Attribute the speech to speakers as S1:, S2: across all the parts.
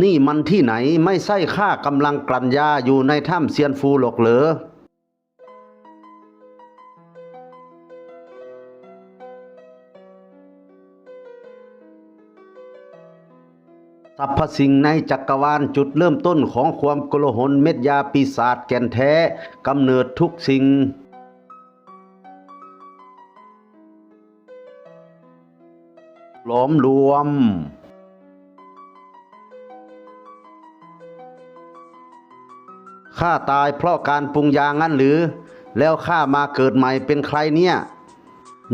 S1: นี่มันที่ไหนไม่ใช่ข้ากำลังกลั่นยาอยู่ในถ้ำเซียนฟูหรอกเหรอสรรพสิ่งในจักรวาลจุดเริ่มต้นของความโกลาหลเม็ดยาปีศาจแก่นแท้กำเนิดทุกสิ่งหลอมรวม ข้าตายเพราะการปรุงยางั้นหรือ แล้วข้ามาเกิดใหม่เป็นใครเนี่ย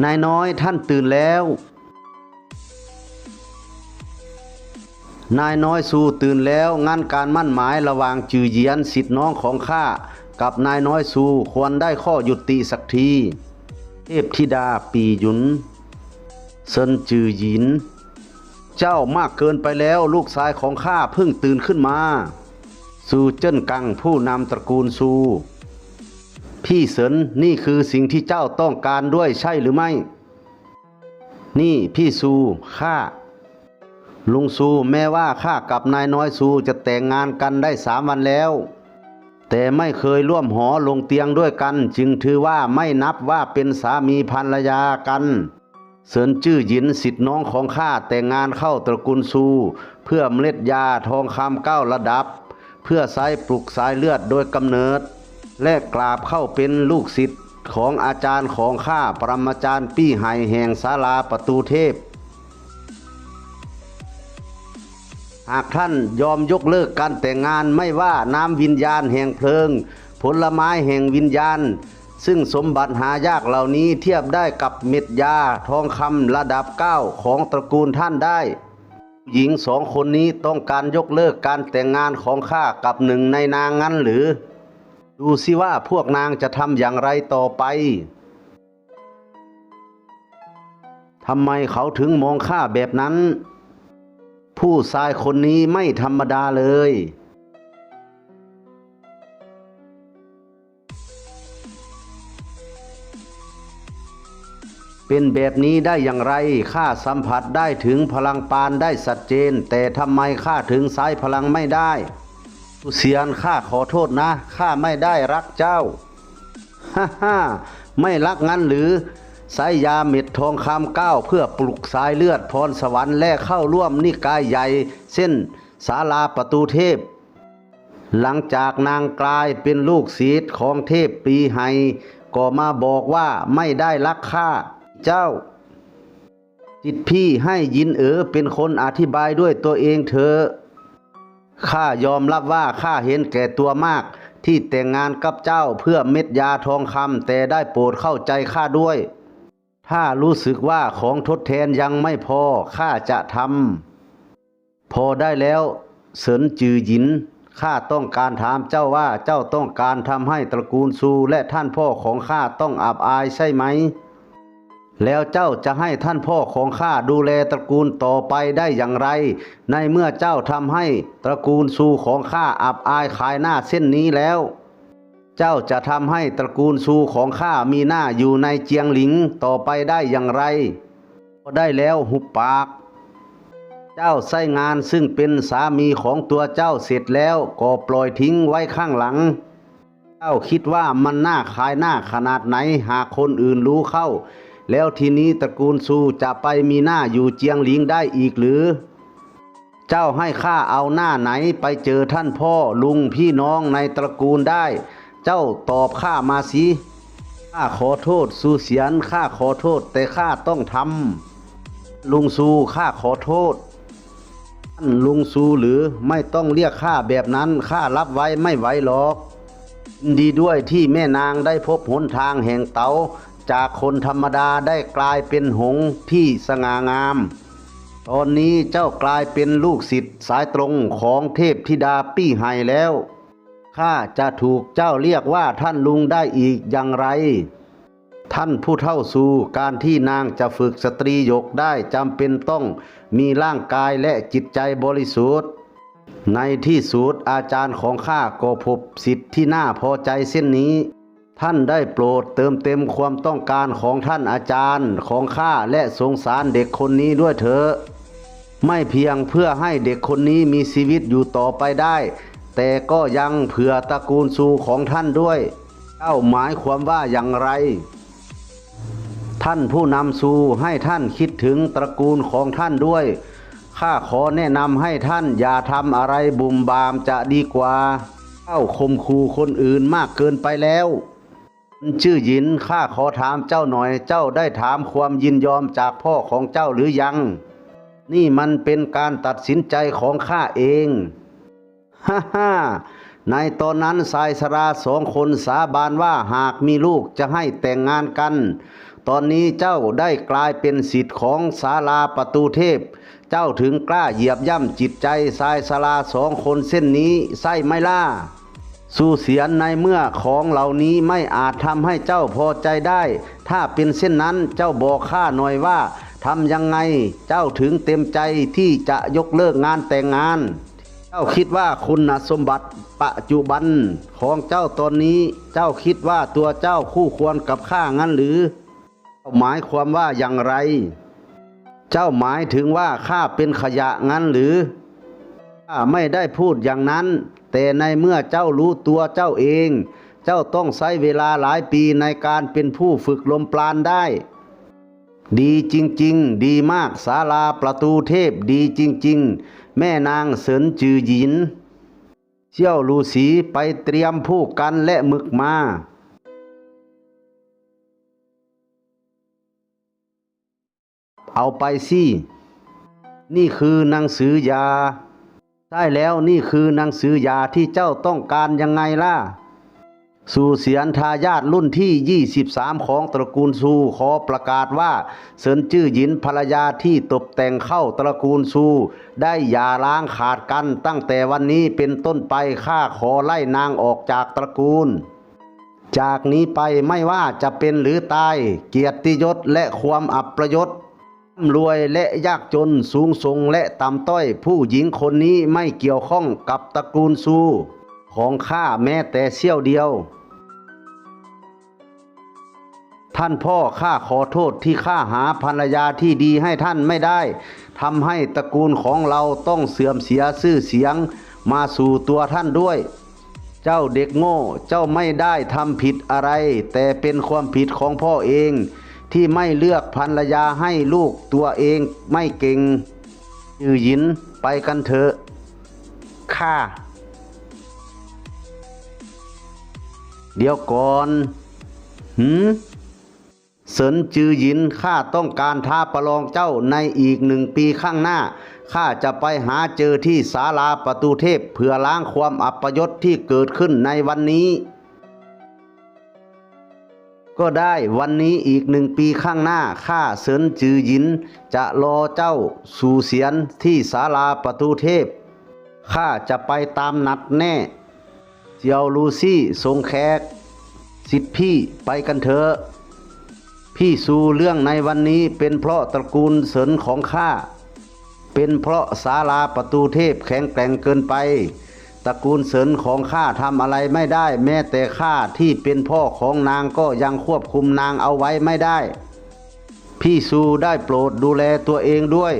S1: นายน้อยท่านตื่นแล้ว นายน้อยสู้ตื่นแล้วงั้นการมั่นหมายระหว่างจือเยียนสิทธิ์น้องของข้ากับนายน้อยสู้ควรได้ข้อยุติสักทีเทพธิดาปีหยุนเซินจือหยิน เจ้ามากเกินไปแล้วลูกชายของข้าเพิ่งตื่นขึ้นมา ซูเจิ้นกังผู้นำตระกูลซู พี่เสินนี่คือสิ่งที่เจ้าต้องการด้วยใช่หรือไม่ นี่พี่ซูข้าลุงซูแม้ว่าข้ากับนายน้อยซูจะแต่งงานกันได้สามวันแล้ว แต่ไม่เคยร่วมหอลงเตียงด้วยกัน จึงถือว่าไม่นับว่าเป็นสามีภรรยากันเสินจื้อหยินสิทธิ์น้องของข้าแต่งงานเข้าตระกูลซู เพื่อเมล็ดยาทองคำเก้าระดับ พื่อสายปลุกสายเลือดโดยกำเนิด และกราบเข้าเป็นลูกศิษย์ของอาจารย์ของข้าปรมาจารย์ปี้ไห่แห่งศาลาประตูเทพ หากท่านยอมยกเลิกการแต่งงานไม่ว่าน้ำวิญญาณแห่งเพลิง ผลไม้แห่งวิญญาณ ซึ่งสมบัติหายากเหล่านี้เทียบได้กับเม็ดยาทองคำระดับเก้าของตระกูลท่านได้ หญิงสองคนนี้ต้องการยกเลิกการแต่งงานของข้ากับหนึ่งในนางงั้นหรือ ดูสิว่าพวกนางจะทำอย่างไรต่อไปทำไมเขาถึงมองข้าแบบนั้น ผู้ชายคนนี้ไม่ธรรมดาเลย เป็นแบบนี้ได้อย่างไรข้าสัมผัสได้ถึงพลังปานได้สัดเจน แต่ทำไมข้าถึงสายพลังไม่ได้สุเสียนข้าขอโทษนะข้าไม่ได้รักเจ้าฮ่าฮ่าไม่รักงั้นหรือสายยาเม็ดทองคำเก้าเพื่อปลุกสายเลือดพรสวรรค์และเข้าร่วมนิกายใหญ่ เส้นศาลาประตูเทพ หลังจากนางกลายเป็นลูกศิษย์ของเทพปีไฮก็มาบอกว่าไม่ได้รักข้า เจ้า จิตพี่ให้ยินเอ๋อเป็นคนอธิบายด้วยตัวเองเถอะข้ายอมรับว่าข้าเห็นแก่ตัวมาก ที่แต่งงานกับเจ้าเพื่อเม็ดยาทองคำแต่ได้โปรดเข้าใจข้าด้วย ถ้ารู้สึกว่าของทดแทนยังไม่พอข้าจะทำพอได้แล้วเสินจือหยินข้าต้องการถามเจ้าว่าเจ้าต้องการทำให้ตระกูลซูและท่านพ่อของข้าต้องอับอายใช่ไหม แล้วเจ้าจะให้ท่านพ่อของข้าดูแลตระกูลต่อไปได้อย่างไร ในเมื่อเจ้าทำให้ตระกูลซูของข้าอับอายขายหน้าเส้นนี้แล้ว เจ้าจะทำให้ตระกูลซูของข้ามีหน้าอยู่ในเจียงหลิงต่อไปได้อย่างไรพอได้แล้วหุบปาก เจ้าใช้งานซึ่งเป็นสามีของตัวเจ้าเสร็จแล้วก็ปล่อยทิ้งไว้ข้างหลัง เจ้าคิดว่ามันน่าขายหน้าขนาดไหนหากคนอื่นรู้เข้า แล้วทีนี้ตระกูลซูจะไปมีหน้าอยู่เจียงหลิงได้อีกหรือ เจ้าให้ข้าเอาหน้าไหนไปเจอท่านพ่อลุงพี่น้องในตระกูลได้ เจ้าตอบข้ามาสิข้าขอโทษซูเสียนข้าขอโทษแต่ข้าต้องทำลุงซูข้าขอโทษท่านลุงซูหรือไม่ต้องเรียกข้าแบบนั้นข้ารับไว้ไม่ไหวหรอกดีด้วยที่แม่นางได้พบหนทางแห่งเตา จากคนธรรมดาได้กลายเป็นหงส์ที่สง่างาม ตอนนี้เจ้ากลายเป็นลูกศิษย์สายตรงของเทพธิดาปี้ไฮแล้วข้าจะถูกเจ้าเรียกว่าท่านลุงได้อีกอย่างไร ท่านผู้เท่าสู่การที่นางจะฝึกสตรีหยกได้จำเป็นต้องมีร่างกายและจิตใจบริสุทธิ์ ในที่สุดอาจารย์ของข้าก็พบสิทธิ์ที่น่าพอใจเส้นนี้ ท่านได้โปรดเติมเต็มความต้องการของท่านอาจารย์ของข้าและสงสารเด็กคนนี้ด้วยเถอะ ไม่เพียงเพื่อให้เด็กคนนี้มีชีวิตอยู่ต่อไปได้ แต่ก็ยังเผื่อตระกูลซูของท่านด้วย เจ้าหมายความว่าอย่างไร ท่านผู้นำสู่ให้ท่านคิดถึงตระกูลของท่านด้วย ข้าขอแนะนำให้ท่านอย่าทำอะไรบุ่มบามจะดีกว่า เจ้าคมคูคนอื่นมากเกินไปแล้ว ชื่อยินข้าขอถามเจ้าหน่อย เจ้าได้ถามความยินยอมจากพ่อของเจ้าหรือยัง นี่มันเป็นการตัดสินใจของข้าเอง ฮ่าฮ่าในตอนนั้นสายสราสองคนสาบานว่าหากมีลูกจะให้แต่งงานกัน ตอนนี้เจ้าได้กลายเป็นสิทธิ์ของศาลาประตูเทพ เจ้าถึงกล้าเหยียบย่ำจิตใจสายสราสองคนเส้นนี้ใช่ไหมล่ะ สู่เสียนในเมื่อของเหล่านี้ไม่อาจทำให้เจ้าพอใจได้ ถ้าเป็นเส้นนั้นเจ้าบอกข้าหน่อยว่าทำยังไงเจ้าถึงเต็มใจที่จะยกเลิกงานแต่งงาน เจ้าคิดว่าคุณสมบัติปัจจุบันของเจ้าตอนนี้ เจ้าคิดว่าตัวเจ้าคู่ควรกับข้างั้นหรือเจ้าหมายความว่าอย่างไร เจ้าหมายถึงว่าข้าเป็นขยะงั้นหรือ ไม่ได้พูดอย่างนั้น แต่ในเมื่อเจ้ารู้ตัวเจ้าเอง เจ้าต้องใช้เวลาหลายปีในการเป็นผู้ฝึกลมปราณได้ ดีจริง ๆ ดีมากศาลาประตูเทพดีจริง ๆ แม่นางเสินจือหยิน เชี่ยวลูสีไปเตรียมผู้กันและมึกมาเอาไปสิ นี่คือหนังสือยา ใช่แล้วนี่คือหนังสือยาที่เจ้าต้องการยังไงล่ะ สู่เสียนทายาทรุ่นที่ 23 ของตระกูลซูขอประกาศว่าเซินจื้อหยินภรรยาที่ตกแต่งเข้าตระกูลซู ได้หย่าร้างขาดกันตั้งแต่วันนี้เป็นต้นไปข้าขอไล่นางออกจากตระกูลจากนี้ไปไม่ว่าจะเป็นหรือตาย เกียรติยศและความอับประยศำรวยและยากจนสูงส่งและต่ำต้อย ผู้หญิงคนนี้ไม่เกี่ยวข้องกับตระกูลซู ของข้าแม้แต่เสี้ยวเดียว ท่านพ่อข้าขอโทษที่ข้าหาภรรยาที่ดีให้ท่านไม่ได้ทำให้ตระกูลของเราต้องเสื่อมเสียชื่อเสียงมาสู่ตัวท่านด้วย เจ้าเด็กโง่เจ้าไม่ได้ทำผิดอะไร แต่เป็นความผิดของพ่อเอง ที่ไม่เลือกภรรยาให้ลูกตัวเองไม่เก่งยือหยินไปกันเถอะข้าเดี๋ยวก่อนหืมเสินจือหยินข้าต้องการท้าประลองเจ้าในอีกหนึ่งปีข้างหน้า ข้าจะไปหาเจอที่ศาลาประตูเทพเพื่อล้างความอัปยศที่เกิดขึ้นในวันนี้ ก็ได้วันนี้อีกหนึ่งปีข้างหน้าข้าเสินจือหยิน จะรอเจ้าสู่เสียนที่ศาลาประตูเทพข้าจะไปตามนัดแน่เจียวลูซี่ทรงแขกสิทธิพี่ไปกันเถอะพี่สู่เรื่องในวันนี้เป็นเพราะตระกูลเสรินของข้า เป็นเพราะศาลาประตูเทพแข็งแกร่งเกินไป ตระกูลเสรินของข้าทำอะไรไม่ได้ แม้แต่ข้าที่เป็นพ่อของนางก็ยังควบคุมนางเอาไว้ไม่ได้ พี่สูได้โปรดดูแลตัวเองด้วย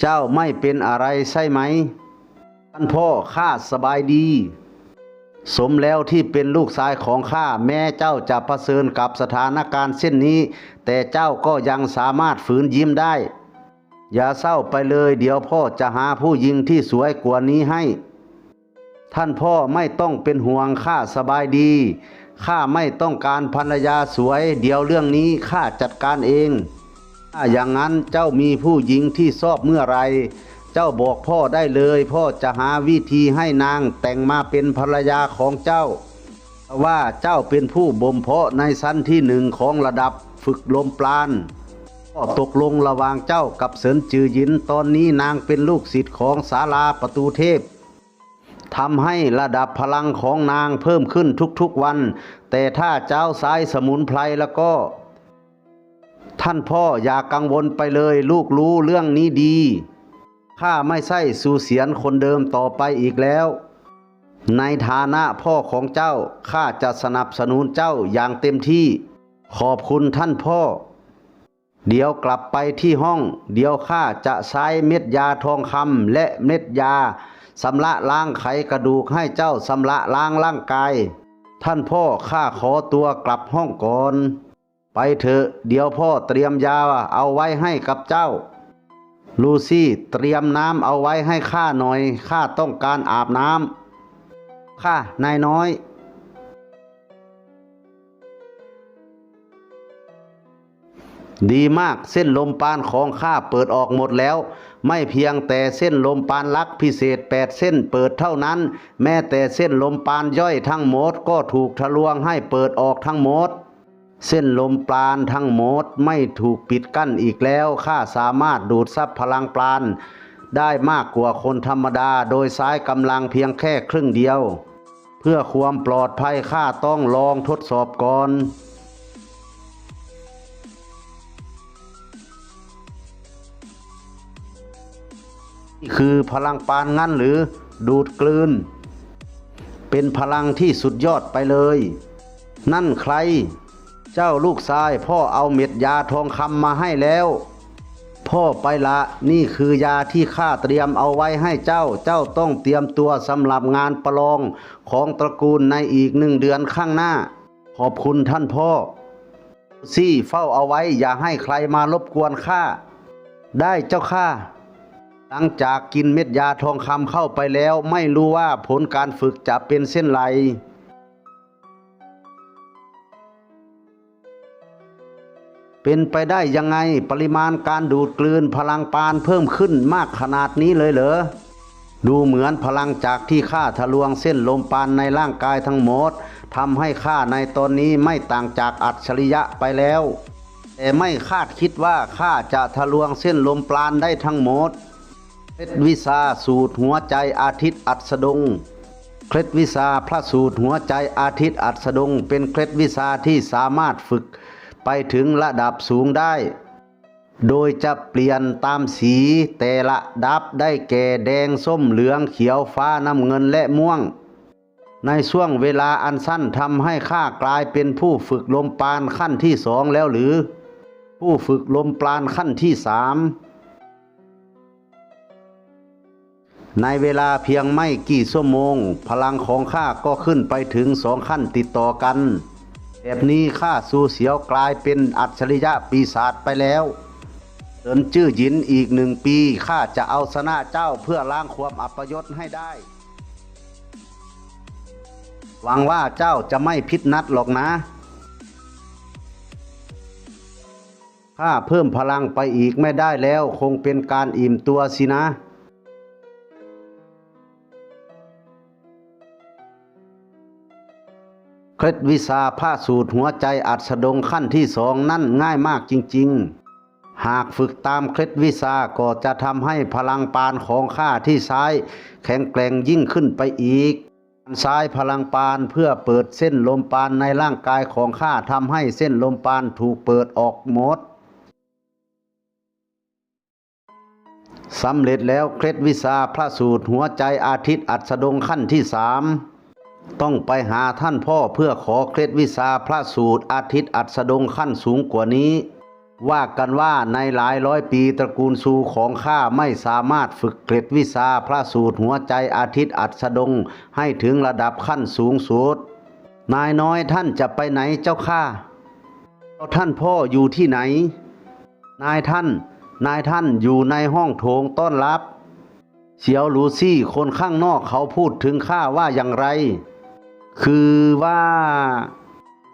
S1: เจ้าไม่เป็นอะไรใช่ไหมท่านพ่อข้าสบายดี สมแล้วที่เป็นลูกชายของข้าแม้เจ้าจะะเสริญกับสถานการณ์เช่นนี้ แต่เจ้าก็ยังสามารถฝืนยิ้มได้ อย่าเศร้าไปเลยเดี๋ยวพ่อจะหาผู้หญิงที่สวยกว่านี้ให้ ท่านพ่อไม่ต้องเป็นห่วงข้าสบายดีข้าไม่ต้องการภรรยาสวย เดี๋ยวเรื่องนี้ข้าจัดการเองถ้าอย่างนั้นเจ้ามีผู้หญิงที่ชอบเมื่อไร เจ้าบอกพ่อได้เลย พ่อจะหาวิธีให้นางแต่งมาเป็นภรรยาของเจ้า ว่าเจ้าเป็นผู้บ่มเพาะในชั้นที่หนึ่งของระดับฝึกลมปราณก็ตกลงระหว่างเจ้ากับเสินจือยินตอนนี้นางเป็นลูกศิษย์ของศาลาประตูเทพ ทำให้ระดับพลังของนางเพิ่มขึ้นทุกๆวัน แต่ถ้าเจ้าสายสมุนไพรแล้วก็ ท่านพ่ออย่ากังวลไปเลยลูกรู้เรื่องนี้ดี ข้าไม่ใช่สูเสียนคนเดิมต่อไปอีกแล้ว ในฐานะพ่อของเจ้าข้าจะสนับสนุนเจ้าอย่างเต็มที่ ขอบคุณท่านพ่อเดี๋ยวกลับไปที่ห้อง เดี๋ยวข้าจะใช้เม็ดยาทองคำและเม็ดยา สำละล้างไขกระดูกให้เจ้าสำละล้างร่างกาย ท่านพ่อข้าขอตัวกลับห้องก่อน ไปเถอะ เดี๋ยวพ่อเตรียมยาเอาไว้ให้กับเจ้า ลูซี่เตรียมน้ำเอาไว้ให้ข้าหน่อย ข้าต้องการอาบน้ำ ข้านายน้อย ดีมากเส้นลมปานของข้าเปิดออกหมดแล้ว ไม่เพียงแต่เส้นลมปานลักพิเศษแปดเส้นเปิดเท่านั้น แม้แต่เส้นลมปานย่อยทั้งหมดก็ถูกทะลวงให้เปิดออกทั้งหมด เส้นลมปราณทั้งหมดไม่ถูกปิดกั้นอีกแล้วข้าสามารถดูดซับพลังปราณได้มากกว่าคนธรรมดาโดยใช้กำลังเพียงแค่ครึ่งเดียว เพื่อความปลอดภัยข้าต้องลองทดสอบก่อน คือพลังปานงั้นหรือดูดกลืน เป็นพลังที่สุดยอดไปเลย นั่นใคร เจ้าลูกชายพ่อเอาเม็ดยาทองคำมาให้แล้ว พ่อไปละนี่คือยาที่ข้าเตรียมเอาไว้ให้เจ้า เจ้าต้องเตรียมตัวสำหรับงานประลองของตระกูลในอีกหนึ่งเดือนข้างหน้า ขอบคุณท่านพ่อซี่เฝ้าเอาไว้อย่าให้ใครมารบกวนข้าได้เจ้าข้า หลังจากกินเม็ดยาทองคำเข้าไปแล้วไม่รู้ว่าผลการฝึกจะเป็นเส้นไรเป็นไปได้ยังไงปริมาณการดูดกลืนพลังปานเพิ่มขึ้นมากขนาดนี้เลยเหรอ ดูเหมือนพลังจากที่ข้าทะลวงเส้นลมปานในร่างกายทั้งหมดทำให้ข้าในตอนนี้ไม่ต่างจากอัจฉริยะไปแล้ว แต่ไม่คาดคิดว่าข้าจะทะลวงเส้นลมปราณได้ทั้งหมด เคล็ดวิชาสูตรหัวใจอาทิตย์อัสดง เคล็ดวิชาพระสูตรหัวใจอาทิตย์อัสดง เป็นเคล็ดวิชาที่สามารถฝึกไปถึงระดับสูงได้ โดยจะเปลี่ยนตามสีแต่ละดับได้แก่แดงส้มเหลืองเขียวฟ้าน้ำเงินและม่วง ในช่วงเวลาอันสั้นทำให้ข้ากลายเป็นผู้ฝึกลมปานขั้นที่สองแล้วหรือ ผู้ฝึกลมปราณขั้นที่สาม ในเวลาเพียงไม่กี่ชั่วโมง พลังของข้าก็ขึ้นไปถึงสองขั้นติดต่อกัน แบบนี้ข้าสูเสียวกลายเป็นอัจฉริยะปีศาจไปแล้วเดินจื้อหยินอีกหนึ่งปีข้าจะเอาชนะเจ้าเพื่อล้างความอัปยศให้ได้ หวังว่าเจ้าจะไม่พิษนัดหรอกนะถ้าเพิ่มพลังไปอีกไม่ได้แล้วคงเป็นการอิ่มตัวสินะ เคล็ดวิชาผ้าสูตรหัวใจอัดสดงขั้นที่สองนั่นง่ายมากจริง ๆ หากฝึกตามเคล็ดวิชาก็จะทำให้พลังปานของข้าที่ซ้าย แข็งแกร่งยิ่งขึ้นไปอีกซ้ายพลังปานเพื่อเปิดเส้นลมปานในร่างกายของข้าทำให้เส้นลมปานถูกเปิดออกหมดสำเร็จแล้วเคล็ดวิชาพระสูตรหัวใจอาทิตย์อัดสดงขั้นที่สาม ต้องไปหาท่านพ่อเพื่อขอเคล็ดวิชาพระสูตรอาทิตย์อัสดงขั้นสูงกว่านี้ ว่ากันว่าในหลายร้อยปีตระกูลซูของข้าไม่สามารถฝึกเคล็ดวิชาพระสูตรหัวใจอาทิตย์อัสดงให้ถึงระดับขั้นสูงสุดนายน้อยท่านจะไปไหนเจ้าข้าท่านพ่ออยู่ที่ไหน นายท่าน นายท่านอยู่ในห้องโถงต้อนรับ เสียวลูซี่คนข้างนอกเขาพูดถึงข้าว่าอย่างไร คือว่า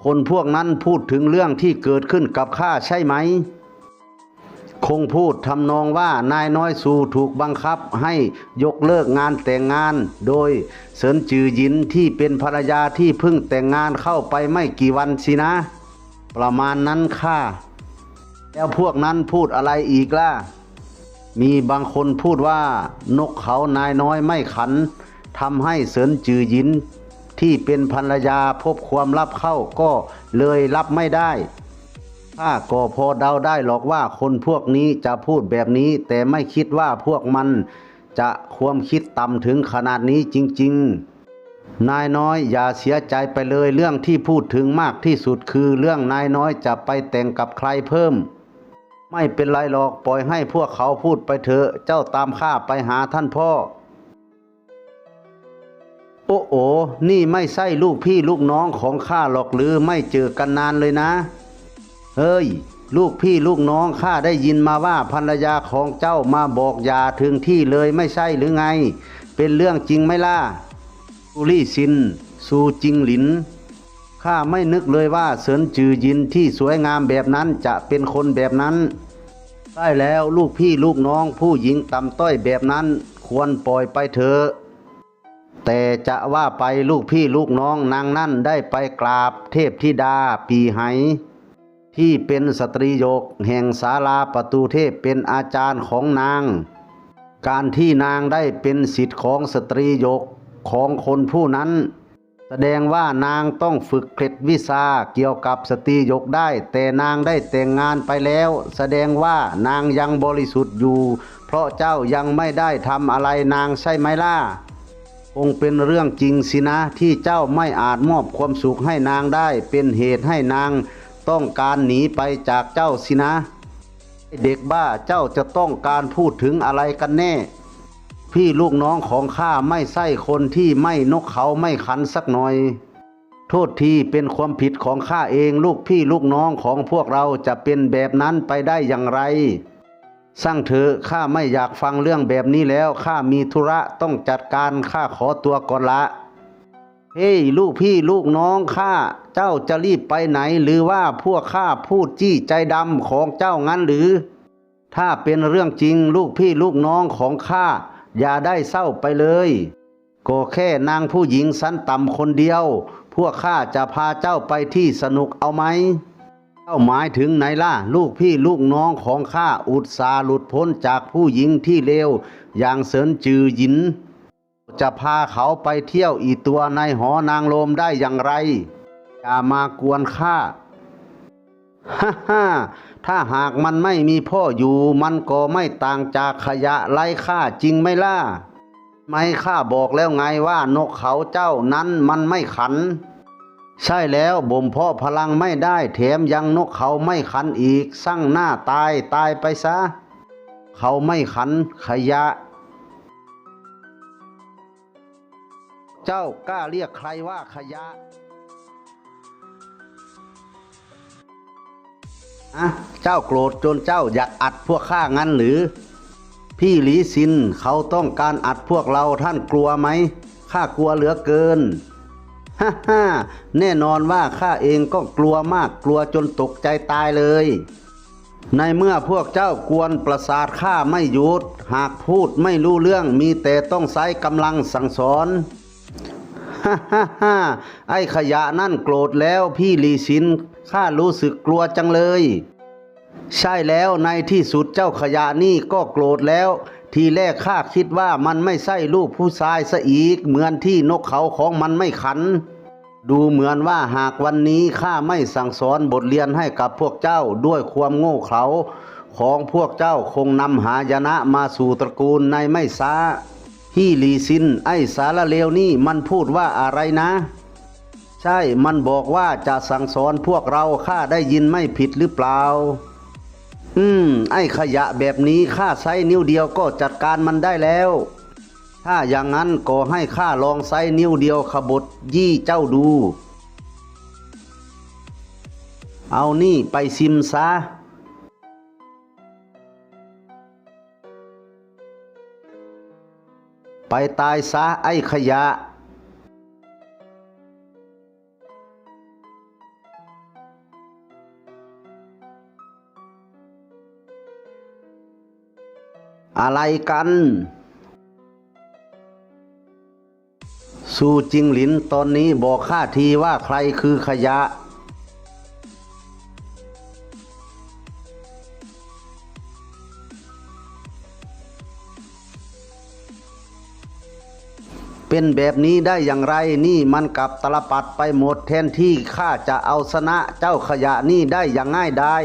S1: คนพวกนั้นพูดถึงเรื่องที่เกิดขึ้นกับข้าใช่ไหม คงพูดทำนองว่านายน้อยสูถูกบังคับให้ยกเลิกงานแต่งงาน โดยเสินจือหยินที่เป็นภรรยาที่เพิ่งแต่งงานเข้าไปไม่กี่วันสินะ ประมาณนั้นค่ะ แล้วพวกนั้นพูดอะไรอีกล่ะ มีบางคนพูดว่านกเขานายน้อยไม่ขันทำให้เสินจือหยิน ที่เป็นภรรยาพบความลับเข้าก็เลยรับไม่ได้ข้าก็พอเดาได้หรอกว่าคนพวกนี้จะพูดแบบนี้ แต่ไม่คิดว่าพวกมันจะความคิดต่ำถึงขนาดนี้จริง ๆ นายน้อยอย่าเสียใจไปเลยเรื่องที่พูดถึงมากที่สุดคือเรื่องนายน้อยจะไปแต่งกับใครเพิ่ม ไม่เป็นไรหรอกปล่อยให้พวกเขาพูดไปเถอะเจ้าตามข้าไปหาท่านพ่อ โอ้โอ นี่ไม่ใช่ลูกพี่ลูกน้องของข้าหรอกหรือไม่เจอกันนานเลยนะ เฮ้ย ลูกพี่ลูกน้องข้าได้ยินมาว่าภรรยาของเจ้ามาบอกยาถึงที่เลยไม่ใช่หรือไง เป็นเรื่องจริงไหมล่ะซูรี่ซิน ซูจิงหลิน ข้าไม่นึกเลยว่าเสินจือยินที่สวยงามแบบนั้นจะเป็นคนแบบนั้น ได้แล้วลูกพี่ลูกน้องผู้หญิงต่ำต้อยแบบนั้นควรปล่อยไปเถอะ แต่จะว่าไปลูกพี่ลูกน้องนางนั่นได้ไปกราบเทพธิดาปีไหที่เป็นสตรีโยกแห่งศาลาประตูเทพเป็นอาจารย์ของนาง การที่นางได้เป็นสิทธิ์ของสตรีโยกของคนผู้นั้น แสดงว่านางต้องฝึกเคล็ดวิชาเกี่ยวกับสตรีโยกได้ แต่นางได้แต่งงานไปแล้ว แสดงว่านางยังบริสุทธิ์อยู่ เพราะเจ้ายังไม่ได้ทำอะไรนางใช่ไหมล่ะ คงเป็นเรื่องจริงสินะที่เจ้าไม่อาจมอบความสุขให้นางได้ เป็นเหตุให้นางต้องการหนีไปจากเจ้าสินะ เด็กบ้าเจ้าจะต้องการพูดถึงอะไรกันแน่ พี่ลูกน้องของข้าไม่ใช่คนที่ไม่นกเขาไม่ขันสักหน่อย โทษทีเป็นความผิดของข้าเองลูกพี่ลูกน้องของพวกเราจะเป็นแบบนั้นไปได้อย่างไร สร้างเถอะข้าไม่อยากฟังเรื่องแบบนี้แล้วข้ามีธุระต้องจัดการข้าขอตัวก่อนละเฮ้ยลูกพี่ลูกน้องข้าเจ้าจะรีบไปไหน หรือว่าพวกข้าพูดจี้ใจดำของเจ้างั้นหรือ ถ้าเป็นเรื่องจริงลูกพี่ลูกน้องของข้าอย่าได้เศร้าไปเลยก็แค่นางผู้หญิงสันต่ำคนเดียว พวกข้าจะพาเจ้าไปที่สนุกเอาไหม เจ้าหมายถึงไหนล่ะลูกพี่ลูกน้องของข้าอุตสาหลุดพ้นจากผู้หญิงที่เลวอย่างเสินจือหยิน จะพาเขาไปเที่ยวอีตัวในหอนางโลมได้อย่างไร อย่ามากวนข้าฮ่าฮ่าถ้าหากมันไม่มีพ่ออยู่มันก็ไม่ต่างจากขยะไร้ค่าจริงไหมล่ะ ไม่ข้าบอกแล้วไงว่านกเขาเจ้านั้นมันไม่ขัน ใช่แล้วบ่มเพาะพลังไม่ได้แถมยังนกเขาไม่ขันอีกสร้างหน้าตายตายไปซะ เขาไม่ขันขยะ เจ้ากล้าเรียกใครว่าขยะอะเจ้าโกรธจนเจ้าอยากอัดพวกข้างั้นหรือ พี่หลีซินเขาต้องการอัดพวกเราท่านกลัวไหมข้ากลัวเหลือเกิน ฮ่าฮ่าแน่นอนว่าข้าเองก็กลัวมากกลัวจนตกใจตายเลย ในเมื่อพวกเจ้ากวนประสาทข้าไม่หยุด หากพูดไม่รู้เรื่องมีแต่ต้องใช้กำลังสั่งสอนฮ่าฮ่าฮ่าไอ้ขยะนั่นโกรธแล้วพี่ลีซินข้ารู้สึกกลัวจังเลย ใช่แล้วในที่สุดเจ้าขยะนี่ก็โกรธแล้ว ทีแรกข้าคิดว่ามันไม่ใช่ลูกผู้ชายซะอีก เหมือนที่นกเขาของมันไม่ขัน ดูเหมือนว่าหากวันนี้ข้าไม่สั่งสอนบทเรียนให้กับพวกเจ้าด้วยความโง่เขลาของพวกเจ้าคงนำหายนะมาสู่ตระกูลในไม่ช้าที่ลีซิน ไอสารเลวนี่มันพูดว่าอะไรนะ ใช่มันบอกว่าจะสั่งสอนพวกเราข้าได้ยินไม่ผิดหรือเปล่า อืม ไอ้ขยะแบบนี้ข้าใช้นิ้วเดียวก็จัดการมันได้แล้ว ถ้าอย่างนั้นก็ให้ข้าลองใช้นิ้วเดียวขบดยี่เจ้าดู เอานี่ไปซิมซะไปตายซะไอ้ขยะ อะไรกัน สู่จิงหลินตอนนี้บอกข้าทีว่าใครคือขยะ เป็นแบบนี้ได้อย่างไรนี่มันกลับตลปัดไปหมดแทนที่ข้าจะเอาชนะเจ้าขยะนี่ได้อย่างง่ายได้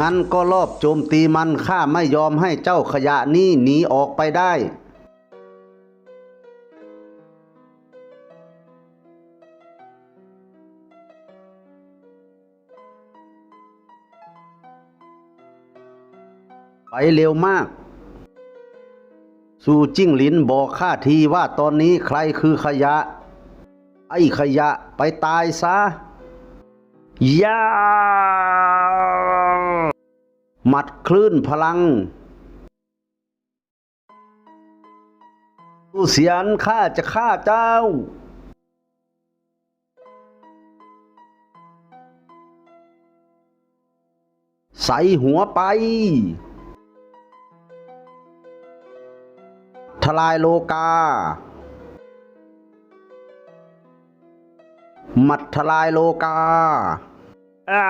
S1: งั้นก็รอบโจมตีมันข้าไม่ยอมให้เจ้าขยะนี่หนีออกไปได้ ไปเร็วมากสู่จิ้งหลินบอกข้าทีว่าตอนนี้ใครคือขยะ ไอ้ขยะไปตายซะ ยาหมัดคลื่นพลังสู้เสียนข้าจะฆ่าเจ้า ใส่หัวไป ทลายโลกา หมัดทลายโลกาอ้า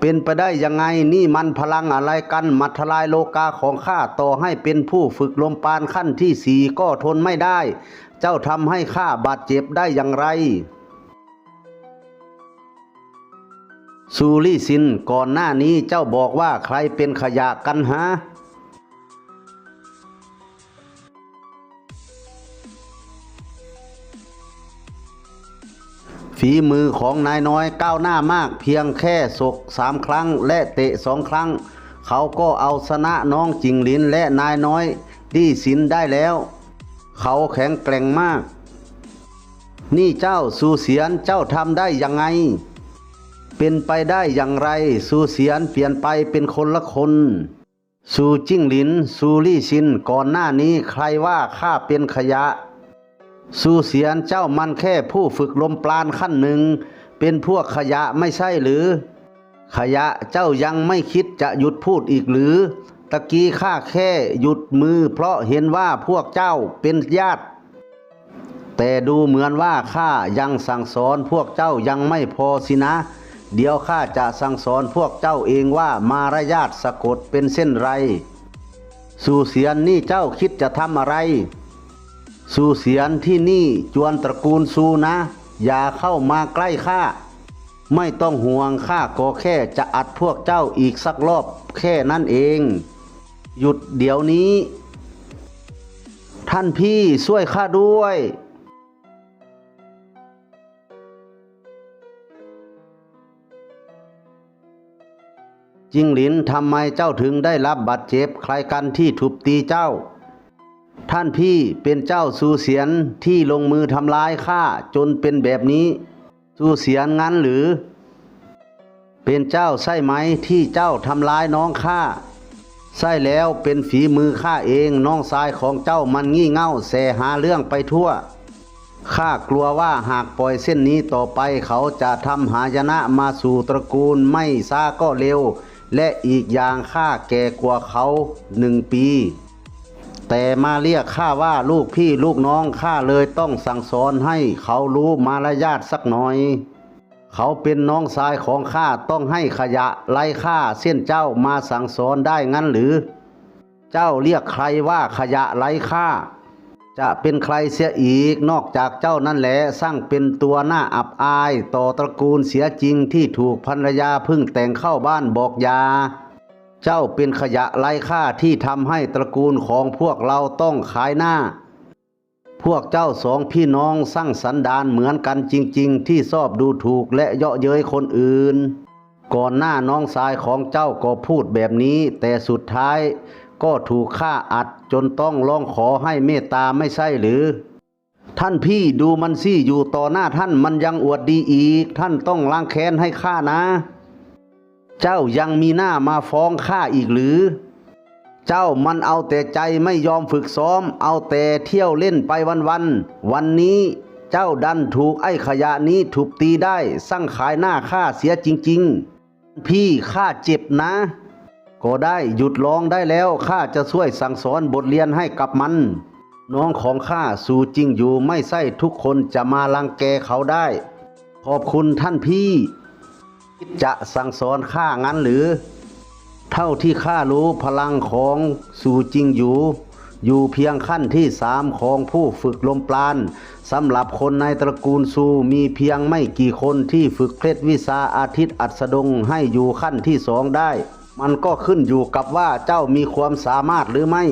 S1: เป็นไปได้ยังไงนี่มันพลังอะไรกันหมัดทลายโลกาของข้าต่อให้เป็นผู้ฝึกลมปานขั้นที่สี่ก็ทนไม่ได้ เจ้าทำให้ข้าบาดเจ็บได้อย่างไรซูรี่ซินก่อนหน้านี้เจ้าบอกว่าใครเป็นขยะกันฮะ ฝีมือของนายน้อยก้าวหน้ามากเพียงแค่ศกสามครั้ง และเตะสองครั้ง เขาก็เอาชนะน้องจิงหลินและนายน้อยดีสินได้แล้ว เขาแข็งแกร่งมาก นี่เจ้าสูเสียนเจ้าทำได้ยังไง เป็นไปได้อย่างไรสูเสียนเปลี่ยนไปเป็นคนละคนสูจิ้งหลินสูลี่ชินก่อนหน้านี้ใครว่าข้าเป็นขยะ สูเสียนเจ้ามันแค่ผู้ฝึกลมปราณขั้นหนึ่ง เป็นพวกขยะไม่ใช่หรือ ขยะเจ้ายังไม่คิดจะหยุดพูดอีกหรือ ตะกี้ข้าแค่หยุดมือ เพราะเห็นว่าพวกเจ้าเป็นญาติ แต่ดูเหมือนว่าข้ายังสั่งสอนพวกเจ้ายังไม่พอสินะ เดี๋ยวข้าจะสั่งสอนพวกเจ้าเองว่ามารยาทสะกดเป็นเส้นไร สู่เสียนนี่เจ้าคิดจะทำอะไร สู่เสียนที่นี่จวนตระกูลสูนะ อย่าเข้ามาใกล้ข้าไม่ต้องห่วงข้าก็แค่จะอัดพวกเจ้าอีกสักรอบแค่นั้นเอง หยุดเดี๋ยวนี้ ท่านพี่ช่วยข้าด้วย จิงหลินทำไมเจ้าถึงได้รับบาดเจ็บใครกันที่ถูกตีเจ้า ท่านพี่เป็นเจ้าสูเสียนที่ลงมือทำร้ายข้าจนเป็นแบบนี้สูเสียนงั้นหรือ เป็นเจ้าใช่ไหมที่เจ้าทำร้ายน้องข้าใช่แล้วเป็นฝีมือข้าเองน้องชายของเจ้ามันงี่เง่าแสหาเรื่องไปทั่วข้ากลัวว่าหากปล่อยเส้นนี้ต่อไปเขาจะทำหายนะมาสู่ตระกูลไม่ช้าก็เร็ว และอีกอย่างข้าแก่กว่าเขาหนึ่งปี แต่มาเรียกข้าว่าลูกพี่ลูกน้องข้าเลยต้องสั่งสอนให้เขารู้มารยาทสักหน่อย เขาเป็นน้องชายของข้าต้องให้ขยะไล่ข้าเส้นเจ้ามาสั่งสอนได้งั้นหรือ เจ้าเรียกใครว่าขยะไร้ค่าจะเป็นใครเสียอีกนอกจากเจ้านั่นแหละสร้างเป็นตัวหน้าอับอาย ต่อตระกูลเสียจริงที่ถูกภรรยาพึ่งแต่งเข้าบ้านบอกยา เจ้าเป็นขยะไร้ค่าที่ทำให้ตระกูลของพวกเราต้องขายหน้า พวกเจ้าสองพี่น้องสร้างสันดานเหมือนกันจริง ๆ ที่ชอบดูถูกและเยาะเย้ยคนอื่น ก่อนหน้าน้องชายของเจ้าก็พูดแบบนี้ แต่สุดท้ายก็ถูกฆ่าอัดจนต้องร้องขอให้เมตตาไม่ใช่หรือ ท่านพี่ดูมันสิอยู่ต่อหน้าท่านมันยังอวดดีอีก ท่านต้องล้างแค้นให้ข้านะ เจ้ายังมีหน้ามาฟ้องข้าอีกหรือ เจ้ามันเอาแต่ใจไม่ยอมฝึกซ้อม เอาแต่เที่ยวเล่นไปวันๆวันนี้เจ้าดันถูกไอ้ขยะนี้ถูกตีได้สร้างขายหน้าข้าเสียจริง ๆ พี่ข้าเจ็บนะ ก็ได้หยุดร้องได้แล้วข้าจะช่วยสั่งสอนบทเรียนให้กับมัน น้องของข้าสู่จริงอยู่ไม่ใช่ทุกคนจะมาลังแกเขาได้ ขอบคุณท่านพี่ จะสั่งสอนข้างั้นหรือ เท่าที่ข้ารู้พลังของสู่จริงอยู่ อยู่เพียงขั้นที่สามของผู้ฝึกลมปราณสำหรับคนในตระกูลซูมีเพียงไม่กี่คนที่ฝึกเคล็ดวิชาอาทิตย์อัสดงให้อยู่ขั้นที่สองได้ มันก็ขึ้นอยู่กับว่าเจ้ามีความสามารถหรือไม่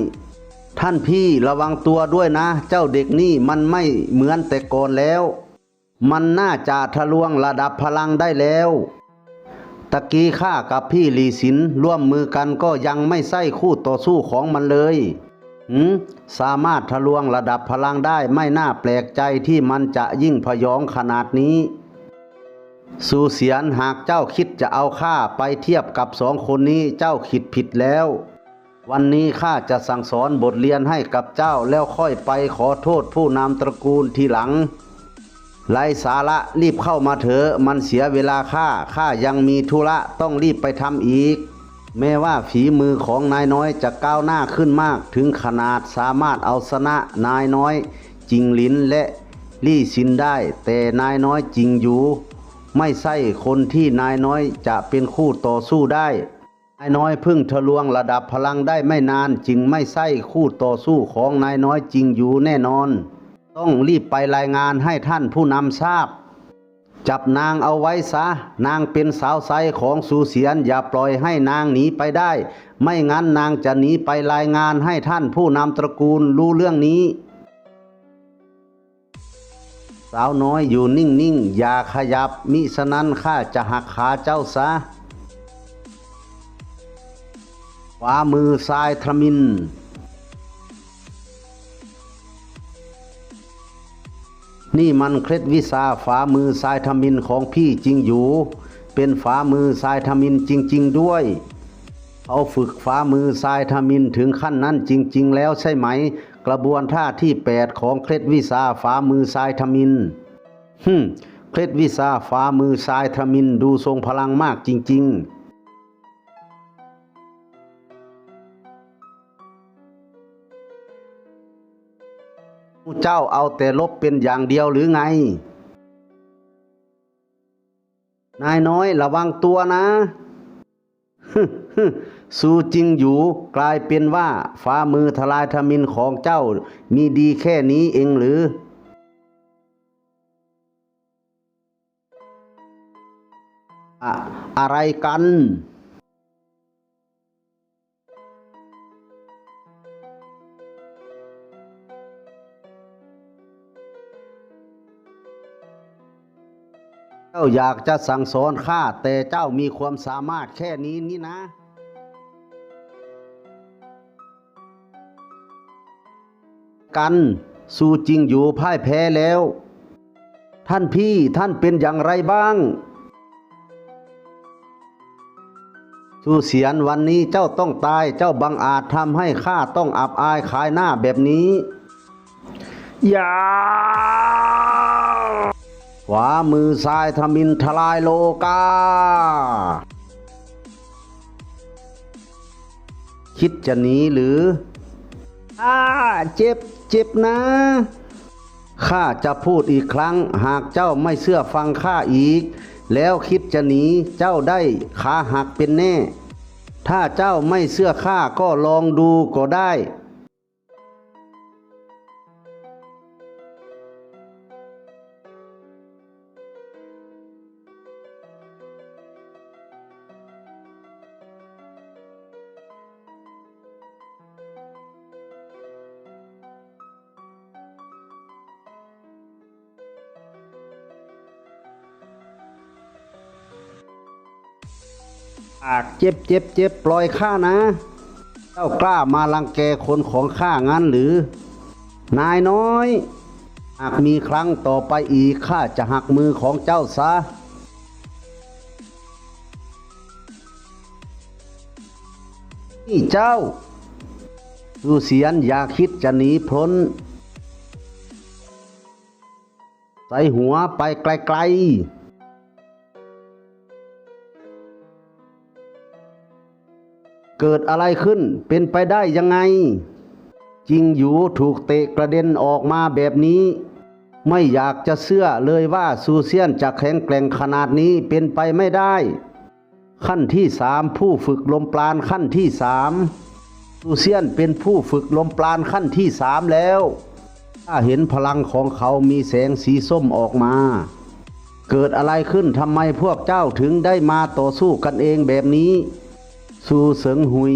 S1: ท่านพี่ระวังตัวด้วยนะ เจ้าเด็กนี่มันไม่เหมือนแต่ก่อนแล้ว มันน่าจะทะลวงระดับพลังได้แล้ว ตะกี้ข้ากับพี่ลีสินร่วมมือกันก็ยังไม่ใช่คู่ต่อสู้ของมันเลยหืมสามารถทะลวงระดับพลังได้ไม่น่าแปลกใจที่มันจะยิ่งพยองขนาดนี้ สูเสียนหากเจ้าคิดจะเอาข้าไปเทียบกับสองคนนี้เจ้าคิดผิดแล้ว วันนี้ข้าจะสั่งสอนบทเรียนให้กับเจ้าแล้วค่อยไปขอโทษผู้นำตระกูลทีหลัง ไรสาระรีบเข้ามาเถอะมันเสียเวลาข้าข้ายังมีธุระต้องรีบไปทำอีก แม้ว่าฝีมือของนายน้อยจะก้าวหน้าขึ้นมาก ถึงขนาดสามารถเอาชนะนายน้อยจิงลินและลี่ซินได้ แต่นายน้อยจริงอยู่ ไม่ใช่คนที่นายน้อยจะเป็นคู่ต่อสู้ได้ นายน้อยเพิ่งทะลวงระดับพลังได้ไม่นาน จึงไม่ใช่คู่ต่อสู้ของนายน้อยจริงอยู่แน่นอน ต้องรีบไปรายงานให้ท่านผู้นำทราบ จับนางเอาไว้ซะ นางเป็นสาวไซของสูเสียน อย่าปล่อยให้นางหนีไปได้ ไม่งั้นนางจะหนีไปรายงานให้ท่านผู้นำตระกูลรู้เรื่องนี้ สาวน้อยอยู่นิ่งๆอย่าขยับมิฉะนั้นข้าจะหักขาเจ้าซะขวามือซ้ายทมิน นี่มันเคล็ดวิชาฝ่ามือทรายทมินของพี่จริงอยู่ เป็นฝ่ามือทรายทมินจริง ๆ ด้วยเขาฝึกฝ่ามือทรายทมินถึงขั้นนั้นจริง ๆ แล้วใช่ไหม กระบวนท่าที่ 8 ของเคล็ดวิชาฝ่ามือทรายทมินฮึเคล็ดวิชาฝ่ามือทรายทมินดูทรงพลังมากจริง ๆ เจ้าเอาแต่ลบเป็นอย่างเดียวหรือไง นายน้อยระวังตัวนะสู้จริงอยู่กลายเป็นว่าฝ่ามือทลายทมินของเจ้ามีดีแค่นี้เองหรือ อะอะไรกัน เจ้าอยากจะสั่งสอนข้าแต่เจ้ามีความสามารถแค่นี้นี่นะกันสู้จริงอยู่พ่ายแพ้แล้ว ท่านพี่ท่านเป็นอย่างไรบ้าง สู้เสียนวันนี้เจ้าต้องตายเจ้าบังอาจทำให้ข้าต้องอับอายขายหน้าแบบนี้ อย่า ขวามือซ้ายทมินทลายโลกา คิดจะหนีหรือ อ้า เจ็บ เจ็บนะ ข้าจะพูดอีกครั้ง หากเจ้าไม่เชื่อฟังข้าอีก แล้วคิดจะหนี เจ้าได้ขาหักเป็นแน่ ถ้าเจ้าไม่เชื่อข้าก็ลองดูก็ได้ จ็บเจ็บเจ็บปล่อยข้านะ เจ้ากล้ามาลังแกคนของข้างั้นหรือ นายน้อย หากมีครั้งต่อไปอีกข้าจะหักมือของเจ้าซะนี่เจ้าดูเสียนอย่าคิดจะหนีพ้น ใส่หัวไปไกลๆ เกิดอะไรขึ้นเป็นไปได้ยังไง จริงอยู่ถูกเตะกระเด็นออกมาแบบนี้ ไม่อยากจะเชื่อเลยว่าซูเซียนจะแข็งแกร่งขนาดนี้เป็นไปไม่ได้ ขั้นที่สามผู้ฝึกลมปราณขั้นที่สามซูเซียนเป็นผู้ฝึกลมปราณขั้นที่สามแล้ว ถ้าเห็นพลังของเขามีแสงสีส้มออกมา เกิดอะไรขึ้นทำไมพวกเจ้าถึงได้มาต่อสู้กันเองแบบนี้ ซูเสิงหุย